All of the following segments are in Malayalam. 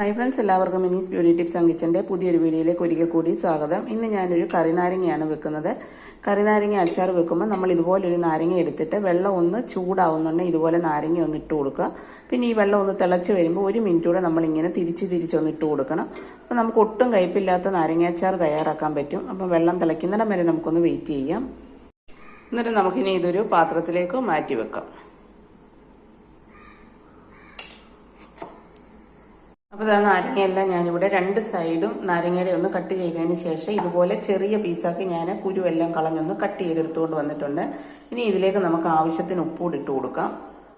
ഹായ് ഫ്രണ്ട്സ് എല്ലാവർക്കും മിനീസ് ബ്യൂട്ടി ടിപ്സ് ആൻഡ് കിച്ചന്റെ പുതിയൊരു വീഡിയോയിലേക്ക് ഒരിക്കൽ കൂടി സ്വാഗതം. ഇന്ന് ഞാനൊരു കറിനാരങ്ങയാണ് വെക്കുന്നത്. കറിനാരങ്ങ അച്ചാർ വെക്കുമ്പോൾ നമ്മൾ ഇതുപോലൊരു നാരങ്ങ എടുത്തിട്ട് വെള്ളം ഒന്ന് ചൂടാവുന്നുണ്ടെങ്കിൽ ഇതുപോലെ നാരങ്ങ ഒന്ന് ഇട്ട് കൊടുക്കുക. പിന്നെ ഈ വെള്ളം ഒന്ന് തിളച്ച് വരുമ്പോൾ ഒരു മിനിറ്റ് കൂടെ നമ്മളിങ്ങനെ തിരിച്ച് തിരിച്ചൊന്ന് ഇട്ട് കൊടുക്കണം. അപ്പോൾ നമുക്ക് ഒട്ടും കയ്പില്ലാത്ത നാരങ്ങ അച്ചാർ തയ്യാറാക്കാൻ പറ്റും. അപ്പം വെള്ളം തിളയ്ക്കുന്നിടം വരെ നമുക്കൊന്ന് വെയിറ്റ് ചെയ്യാം. എന്നിട്ട് നമുക്കിനി ഇതൊരു പാത്രത്തിലേക്ക് മാറ്റി വെക്കാം. അപ്പോൾ ഇതാ നാരങ്ങയെല്ലാം ഞാനിവിടെ രണ്ട് സൈഡും നാരങ്ങയുടെ ഒന്ന് കട്ട് ചെയ്തതിന് ശേഷം ഇതുപോലെ ചെറിയ പീസാക്കി ഞാൻ കുരുവെല്ലാം കളഞ്ഞൊന്ന് കട്ട് ചെയ്തെടുത്തുകൊണ്ട് വന്നിട്ടുണ്ട്. ഇനി ഇതിലേക്ക് നമുക്ക് ആവശ്യത്തിന് ഉപ്പ് ഇട്ട് കൊടുക്കാം.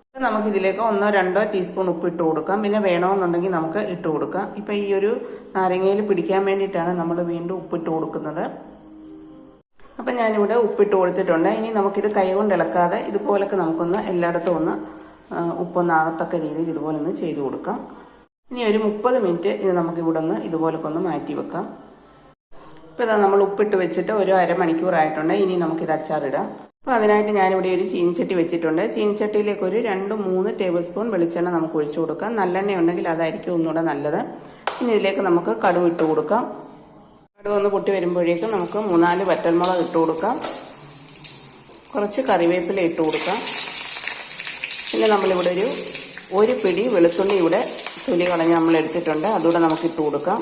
അപ്പോൾ നമുക്ക് ഇതിലേക്ക് ഒന്നോ രണ്ടോ ടീസ്പൂൺ ഉപ്പ് ഇട്ട് കൊടുക്കാം. പിന്നെ വേണമെന്നുണ്ടെങ്കിൽ നമുക്ക് ഇട്ട് കൊടുക്കാം. ഇപ്പം ഈ ഒരു നാരങ്ങയിൽ പിടിക്കാൻ വേണ്ടിയിട്ടാണ് നമ്മൾ വീണ്ടും ഉപ്പിട്ട് കൊടുക്കുന്നത്. അപ്പം ഞാനിവിടെ ഉപ്പിട്ട് കൊടുത്തിട്ടുണ്ട്. ഇനി നമുക്കിത് കൈകൊണ്ട് ഇളക്കാതെ ഇതുപോലൊക്കെ നമുക്കൊന്ന് എല്ലായിടത്തും ഒന്ന് ഉപ്പൊന്നാകത്തക്ക രീതിയിൽ ഇതുപോലെ ഒന്ന് ചെയ്ത് കൊടുക്കാം. ഇനി ഒരു മുപ്പത് മിനിറ്റ് ഇത് നമുക്ക് ഇവിടെ നിന്ന് ഇതുപോലൊക്കെ ഒന്ന് മാറ്റി വെക്കാം. ഇപ്പോൾ ഇതാ നമ്മൾ ഉപ്പിട്ട് വെച്ചിട്ട് ഒരു അരമണിക്കൂറായിട്ടുണ്ട് ഇനി നമുക്കിത് അച്ചാറിടാം. അപ്പോൾ അതിനായിട്ട് ഞാനിവിടെ ഒരു ചീനിച്ചട്ടി വെച്ചിട്ടുണ്ട്. ചീനിച്ചട്ടിയിലേക്ക് ഒരു രണ്ട് മൂന്ന് ടേബിൾ സ്പൂൺ വെളിച്ചെണ്ണ നമുക്ക് ഒഴിച്ചു കൊടുക്കാം. നല്ലെണ്ണ ഉണ്ടെങ്കിൽ അതായിരിക്കും ഒന്നുകൂടെ നല്ലത്. ഇനി ഇതിലേക്ക് നമുക്ക് കടുവ് ഇട്ട് കൊടുക്കാം. കടുവ് ഒന്ന് പൊട്ടി വരുമ്പോഴേക്കും നമുക്ക് മൂന്നാൽ വറ്റൽമുളക് ഇട്ട് കൊടുക്കാം. കുറച്ച് കറിവേപ്പില ഇട്ട് കൊടുക്കാം. പിന്നെ നമ്മളിവിടെ ഒരു ഒരു പിടി വെളുത്തുള്ളി ഇവിടെ തൊലി കളഞ്ഞ് നമ്മൾ എടുത്തിട്ടുണ്ട്. അതുകൂടെ നമുക്ക് ഇട്ട് കൊടുക്കാം.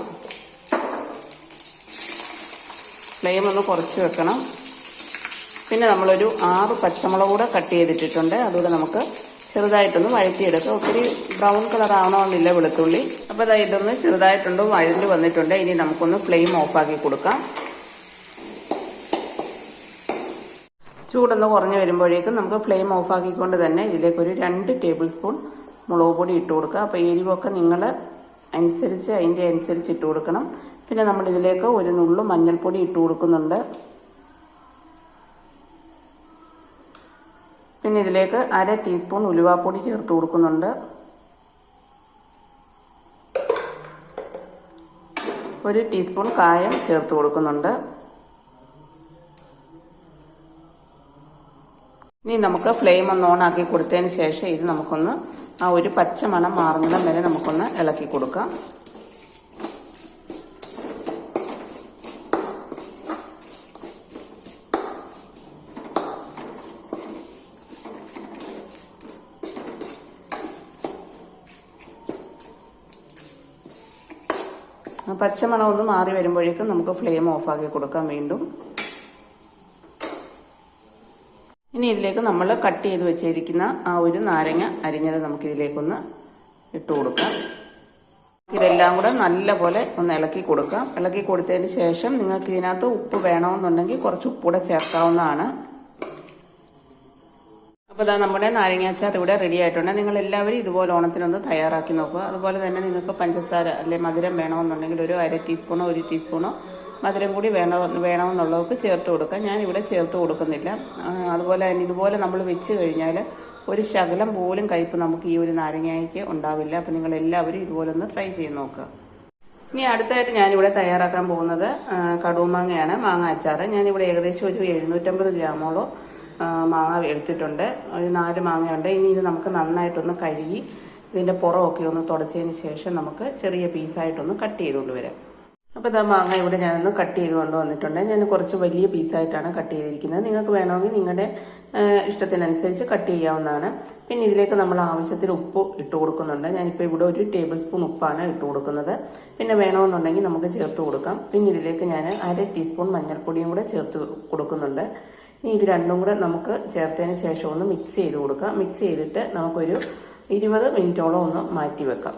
ഫ്ലെയിം ഒന്ന് കുറച്ച് വെക്കണം. പിന്നെ നമ്മളൊരു ആറ് പച്ചമുളക് കൂടെ കട്ട് ചെയ്തിട്ടിട്ടുണ്ട്. അതുകൂടെ നമുക്ക് ചെറുതായിട്ടൊന്ന് വഴറ്റിയെടുക്കാം. ഒത്തിരി ബ്രൗൺ കളർ ആവണമെന്നില്ല വെളുത്തുള്ളി. അപ്പോൾ അതാ ഇതൊന്ന് ചെറുതായിട്ടുണ്ട് വഴഞ്ഞ് വന്നിട്ടുണ്ട്. ഇനി നമുക്കൊന്ന് ഫ്ലെയിം ഓഫാക്കി കൊടുക്കാം. ചൂടൊന്ന് കുറഞ്ഞ് വരുമ്പോഴേക്കും നമുക്ക് ഫ്ലെയിം ഓഫാക്കിക്കൊണ്ട് തന്നെ ഇതിലേക്കൊരു രണ്ട് ടേബിൾ സ്പൂൺ മുളക് പൊടി ഇട്ട് കൊടുക്കുക. അപ്പോൾ എരിവൊക്കെ നിങ്ങൾ അനുസരിച്ച് അതിന്റെ അനുസരിച്ച് ഇട്ട് കൊടുക്കണം. പിന്നെ നമ്മൾ ഇതിലേക്ക് ഒരു നുള്ളു മഞ്ഞൾപ്പൊടി ഇട്ട് കൊടുക്കുന്നുണ്ട്. പിന്നെ ഇതിലേക്ക് അര ടീസ്പൂൺ ഉലുവാപ്പൊടി ചേർത്ത് കൊടുക്കുന്നുണ്ട്. ഒരു ടീസ്പൂൺ കായം ചേർത്ത് കൊടുക്കുന്നുണ്ട്. ഇനി നമുക്ക് ഫ്ലെയിം ഒന്ന് ഓൺ ആക്കി കൊടുത്തതിന് ശേഷം ഇത് നമുക്കൊന്ന് ആ ഒരു പച്ച മണം മാറുന്നിടം വരെ നമുക്കൊന്ന് ഇളക്കി കൊടുക്കാം. പച്ചമണം ഒന്ന് മാറി വരുമ്പോഴേക്കും നമുക്ക് ഫ്ലെയിം ഓഫാക്കി കൊടുക്കാം വീണ്ടും. ഇനി ഇതിലേക്ക് നമ്മൾ കട്ട് ചെയ്ത് വെച്ചിരിക്കുന്ന ആ ഒരു നാരങ്ങ അരിഞ്ഞത് നമുക്ക് ഇതിലേക്കൊന്ന് ഇട്ട് കൊടുക്കാം. ഇതെല്ലാം കൂടെ നല്ലപോലെ ഒന്ന് ഇളക്കി കൊടുക്കാം. ഇളക്കി കൊടുത്തതിന് ശേഷം നിങ്ങൾക്ക് ഇതിനകത്ത് ഉപ്പ് വേണമെന്നുണ്ടെങ്കിൽ കുറച്ച് ഉപ്പൂടെ ചേർക്കാവുന്നതാണ്. അപ്പോൾ ഇതാ നമ്മുടെ നാരങ്ങാച്ചാർ ഇവിടെ റെഡി ആയിട്ടുണ്ട്. നിങ്ങൾ എല്ലാവരും ഇതുപോലെ ഓണത്തിനൊന്ന് തയ്യാറാക്കി നോക്കുക. അതുപോലെ തന്നെ നിങ്ങൾക്ക് പഞ്ചസാര അല്ലെങ്കിൽ മധുരം വേണമെന്നുണ്ടെങ്കിൽ ഒരു അര ടീസ്പൂണോ ഒരു ടീസ്പൂണോ മധുരം കൂടി വേണോ വേണമെന്നുള്ളവർക്ക് ചേർത്ത് കൊടുക്കാം. ഞാനിവിടെ ചേർത്ത് കൊടുക്കുന്നില്ല. അതുപോലെ തന്നെ ഇതുപോലെ നമ്മൾ വെച്ച് കഴിഞ്ഞാൽ ഒരു ശകലം പോലും കയ്പ് നമുക്ക് ഈ ഒരു നാരങ്ങയ്ക്ക് ഉണ്ടാവില്ല. അപ്പം നിങ്ങൾ എല്ലാവരും ഇതുപോലെ ഒന്ന് ട്രൈ ചെയ്ത് നോക്കുക. ഇനി അടുത്തായിട്ട് ഞാനിവിടെ തയ്യാറാക്കാൻ പോകുന്നത് കടുമാങ്ങയാണ് മാങ്ങ അച്ചാർ ഞാനിവിടെ ഏകദേശം ഒരു എഴുന്നൂറ്റമ്പത് ഗ്രാമോളം മാങ്ങ എടുത്തിട്ടുണ്ട്. ഒരു നാല് മാങ്ങയുണ്ട്. ഇനി ഇത് നമുക്ക് നന്നായിട്ടൊന്ന് കഴുകി ഇതിന്റെ പുറമൊക്കെ ഒന്ന് തുടച്ചതിന് ശേഷം നമുക്ക് ചെറിയ പീസായിട്ടൊന്ന് കട്ട് ചെയ്തുകൊണ്ട് വരാം. അപ്പോൾ ഇതാ മാങ്ങ ഇവിടെ ഞാനൊന്ന് കട്ട് ചെയ്ത് കൊണ്ട് വന്നിട്ടുണ്ട്. ഞാൻ കുറച്ച് വലിയ പീസായിട്ടാണ് കട്ട് ചെയ്തിരിക്കുന്നത്. നിങ്ങൾക്ക് വേണമെങ്കിൽ നിങ്ങളുടെ ഇഷ്ടത്തിനനുസരിച്ച് കട്ട് ചെയ്യാവുന്നതാണ്. പിന്നെ ഇതിലേക്ക് നമ്മൾ ആവശ്യത്തിന് ഉപ്പ് ഇട്ട് കൊടുക്കുന്നുണ്ട്. ഞാനിപ്പോൾ ഇവിടെ ഒരു ടേബിൾ സ്പൂൺ ഉപ്പാണ് ഇട്ട് കൊടുക്കുന്നത്. പിന്നെ വേണമെന്നുണ്ടെങ്കിൽ നമുക്ക് ചേർത്ത് കൊടുക്കാം. പിന്നെ ഇതിലേക്ക് ഞാൻ അര ടീസ്പൂൺ മഞ്ഞൾപ്പൊടിയും കൂടെ ചേർത്ത് കൊടുക്കുന്നുണ്ട്. ഇനി ഇത് രണ്ടും കൂടെ നമുക്ക് ചേർത്തതിന് ശേഷം ഒന്ന് മിക്സ് ചെയ്ത് കൊടുക്കാം. മിക്സ് ചെയ്തിട്ട് നമുക്കൊരു ഇരുപത് മിനിറ്റോളം ഒന്ന് മാറ്റി വെക്കാം.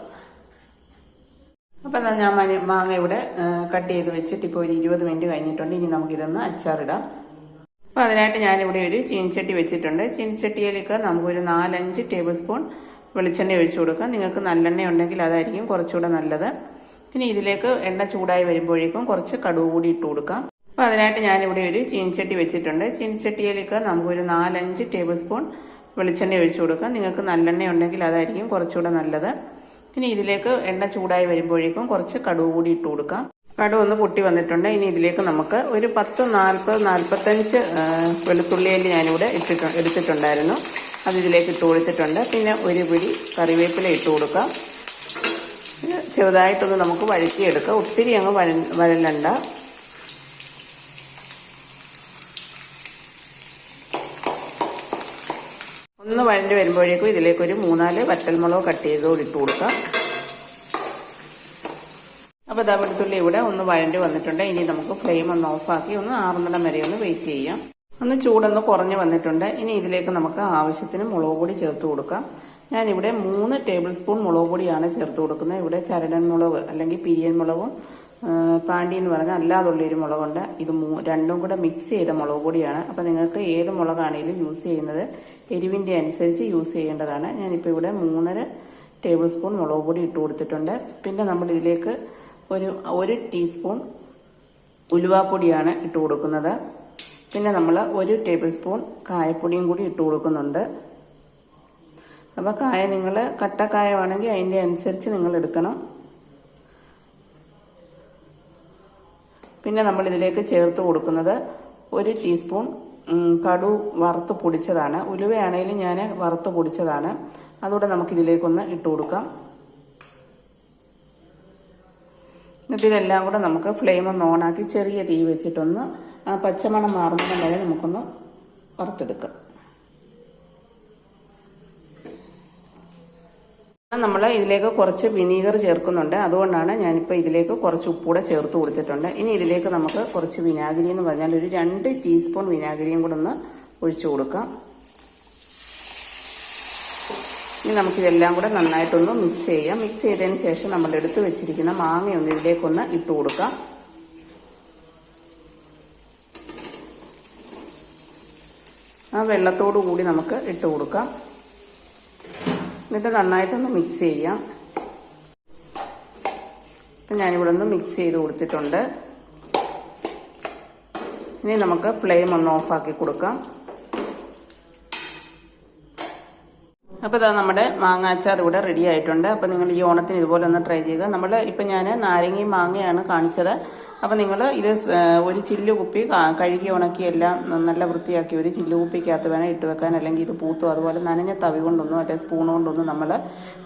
അപ്പം ഞാൻ മനി മാങ്ങ ഇവിടെ കട്ട് ചെയ്ത് വെച്ചിട്ട് ഇപ്പോൾ ഒരു ഇരുപത് മിനിറ്റ് കഴിഞ്ഞിട്ടുണ്ട്. ഇനി നമുക്കിതൊന്ന് അച്ചാറിടാം. അപ്പോൾ അതിനായിട്ട് ഞാനിവിടെ ഒരു ചീനിച്ചട്ടി വെച്ചിട്ടുണ്ട്. ചീനിച്ചട്ടിയിലേക്ക് നമുക്കൊരു നാലഞ്ച് ടേബിൾ സ്പൂൺ വെളിച്ചെണ്ണ ഒഴിച്ചു കൊടുക്കാം. നിങ്ങൾക്ക് നല്ലെണ്ണ ഉണ്ടെങ്കിൽ അതായിരിക്കും കുറച്ചുകൂടെ നല്ലത്. ഇനി ഇതിലേക്ക് എണ്ണ ചൂടായി വരുമ്പോഴേക്കും കുറച്ച് കടുവ് കൂടി ഇട്ട് കൊടുക്കാം. അപ്പോൾ അതിനായിട്ട് ഞാനിവിടെ ഒരു ചീനിച്ചട്ടി വെച്ചിട്ടുണ്ട്. ചീനിച്ചട്ടിയിലേക്ക് നമുക്കൊരു നാലഞ്ച് ടേബിൾ സ്പൂൺ വെളിച്ചെണ്ണ ഒഴിച്ചു കൊടുക്കാം. നിങ്ങൾക്ക് നല്ലെണ്ണ ഉണ്ടെങ്കിൽ അതായിരിക്കും കുറച്ചുകൂടെ നല്ലത്. ഇനി ഇതിലേക്ക് എണ്ണ ചൂടായി വരുമ്പോഴേക്കും കുറച്ച് കടുവ് കൂടി ഇട്ട് കൊടുക്കാം. കടുവ് ഒന്ന് പൊട്ടി വന്നിട്ടുണ്ട്. ഇനി ഇതിലേക്ക് നമുക്ക് ഒരു പത്ത് നാൽപ്പത് നാൽപ്പത്തഞ്ച് വെളുത്തുള്ളിയിൽ ഞാനിവിടെ ഇട്ടിട്ട് എടുത്തിട്ടുണ്ടായിരുന്നു. അത് ഇതിലേക്ക് ഇട്ട് കൊടുത്തിട്ടുണ്ട്. പിന്നെ ഒരു പിടി കറിവേപ്പില ഇട്ട് കൊടുക്കാം. ചെറുതായിട്ടൊന്ന് നമുക്ക് വഴറ്റിയെടുക്കാം. ഒത്തിരി അങ്ങ് വഴ വഴലണ്ട. വഴണ്ടി വരുമ്പോഴേക്കും ഇതിലേക്കൊരു മൂന്നാൽ വറ്റൽമുളക് കട്ട് ചെയ്ത് ഇട്ട് കൊടുക്കാം. അപ്പോൾ ഇതാ വെളുത്തുള്ളി ഇവിടെ ഒന്ന് വഴണ്ടി വന്നിട്ടുണ്ട്. ഇനി നമുക്ക് ഫ്ലെയിം ഒന്ന് ഓഫാക്കി ഒന്ന് ആറുന്നിടം വരെ ഒന്ന് വെയിറ്റ് ചെയ്യാം. ഒന്ന് ചൂടൊന്ന് കുറഞ്ഞു വന്നിട്ടുണ്ട്. ഇനി ഇതിലേക്ക് നമുക്ക് ആവശ്യത്തിന് മുളക് പൊടി ചേർത്ത് കൊടുക്കാം. ഞാനിവിടെ മൂന്ന് ടേബിൾ സ്പൂൺ മുളക് പൊടിയാണ് ചേർത്ത് കൊടുക്കുന്നത്. ഇവിടെ ചരടൻ മുളക് അല്ലെങ്കിൽ പിരിയൻ മുളകും പാണ്ടി എന്ന് പറഞ്ഞാൽ അല്ലാതുള്ളൊരു മുളകുണ്ട്. ഇത് രണ്ടും കൂടെ മിക്സ് ചെയ്ത മുളക് പൊടിയാണ്. അപ്പോൾ നിങ്ങൾക്ക് ഏത് മുളകാണെങ്കിലും യൂസ് ചെയ്യുന്നത് എരിവിന്റെ അനുസരിച്ച് യൂസ് ചെയ്യേണ്ടതാണ്. ഞാനിപ്പോൾ ഇവിടെ മൂന്നര ടേബിൾ സ്പൂൺ മുളക് പൊടി ഇട്ട് കൊടുത്തിട്ടുണ്ട്. പിന്നെ നമ്മൾ ഇതിലേക്ക് ഒരു ഒരു ടീസ്പൂൺ ഉലുവാപ്പൊടിയാണ് ഇട്ട് കൊടുക്കുന്നത്. പിന്നെ നമ്മൾ ഒരു ടേബിൾ സ്പൂൺ കായപ്പൊടിയും കൂടി ഇട്ട് കൊടുക്കുന്നുണ്ട്. അപ്പോൾ കായ നിങ്ങൾ കട്ടക്കായമാണെങ്കിൽ അതിന്റെ അനുസരിച്ച് നിങ്ങൾ എടുക്കണം. പിന്നെ നമ്മൾ ഇതിലേക്ക് ചേർത്ത് കൊടുക്കുന്നത് ഒരു ടീസ്പൂൺ കടു വറുത്ത് പൊടിച്ചതാണ്. ഉലുവയാണെങ്കിലും ഞാൻ വറുത്ത് പൊടിച്ചതാണ്. അതുകൂടെ നമുക്കിതിലേക്കൊന്ന് ഇട്ട് കൊടുക്കാം. എന്നിട്ട് ഇതെല്ലാം കൂടെ നമുക്ക് ഫ്ലെയിം ഒന്ന് ഓണാക്കി ചെറിയ തീ വെച്ചിട്ടൊന്ന് പച്ചമണം മാറുന്നതിന് വരെ നമുക്കൊന്ന് വറുത്തെടുക്കാം. നമ്മൾ ഇതിലേക്ക് കുറച്ച് വിനീഗർ ചേർക്കുന്നുണ്ട്. അതുകൊണ്ടാണ് ഞാനിപ്പോൾ ഇതിലേക്ക് കുറച്ച് ഉപ്പൂടെ ചേർത്ത് കൊടുത്തിട്ടുണ്ട്. ഇനി ഇതിലേക്ക് നമുക്ക് കുറച്ച് വിനാഗിരി എന്ന് പറഞ്ഞാൽ ഒരു രണ്ട് ടീസ്പൂൺ വിനാഗിരിയും കൂടെ ഒന്ന് ഒഴിച്ചു കൊടുക്കാം. ഇനി നമുക്കിതെല്ലാം കൂടെ നന്നായിട്ടൊന്ന് മിക്സ് ചെയ്യാം. മിക്സ് ചെയ്തതിന് ശേഷം നമ്മൾ എടുത്തു വെച്ചിരിക്കുന്ന മാങ്ങയൊന്ന് ഇതിലേക്കൊന്ന് ഇട്ട് കൊടുക്കാം. ആ വെള്ളത്തോടു കൂടി നമുക്ക് ഇട്ട് കൊടുക്കാം. എന്നിട്ട് നന്നായിട്ടൊന്ന് മിക്സ് ചെയ്യാം. ഇപ്പം ഞാനിവിടെ ഒന്ന് മിക്സ് ചെയ്ത് കൊടുത്തിട്ടുണ്ട്. ഇനി നമുക്ക് ഫ്ലെയിം ഒന്ന് ഓഫാക്കി കൊടുക്കാം. അപ്പോൾ ഇതാ നമ്മുടെ മാങ്ങാച്ചാർ ഇവിടെ റെഡി ആയിട്ടുണ്ട്. അപ്പോൾ നിങ്ങൾ ഈ ഓണത്തിന് ഇതുപോലെ ഒന്ന് ട്രൈ ചെയ്യുക. നമ്മൾ ഇപ്പം ഞാൻ നാരങ്ങയും മാങ്ങയാണ് കാണിച്ചത്. അപ്പോൾ നിങ്ങൾ ഇത് ഒരു ചില്ലു കുപ്പി കഴുകി ഉണക്കി എല്ലാം നല്ല വൃത്തിയാക്കി ഒരു ചില്ലു കുപ്പിക്കകത്ത് വേണം ഇട്ട് വെക്കാൻ. അല്ലെങ്കിൽ ഇത് പൂത്തും അതുപോലെ നനഞ്ഞ തവി കൊണ്ടൊന്നും അല്ലെങ്കിൽ സ്പൂൺ കൊണ്ടൊന്നും നമ്മൾ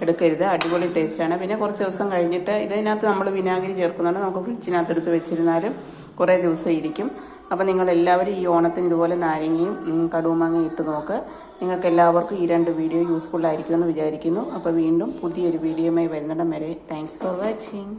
എടുക്കരുത്. അടിപൊളി ടേസ്റ്റാണ് പിന്നെ കുറച്ച് ദിവസം കഴിഞ്ഞിട്ട് ഇതിനകത്ത് നമ്മൾ വിനാഗിരി ചേർക്കുന്നുണ്ട് നമുക്ക് ഫ്രിഡ്ജിനകത്ത് എടുത്ത് വെച്ചിരുന്നാലും കുറേ ദിവസം ഇരിക്കും. അപ്പോൾ നിങ്ങൾ എല്ലാവരും ഈ ഓണത്തിന് ഇതുപോലെ നാരങ്ങയും കടുമാങ്ങയും ഇട്ട് നോക്ക്. നിങ്ങൾക്ക് എല്ലാവർക്കും ഈ രണ്ട് വീഡിയോ യൂസ്ഫുൾ ആയിരിക്കുമെന്ന് വിചാരിക്കുന്നു. അപ്പോൾ വീണ്ടും പുതിയൊരു വീഡിയോയുമായി വരുന്നിടം വരെ. Thanks for watching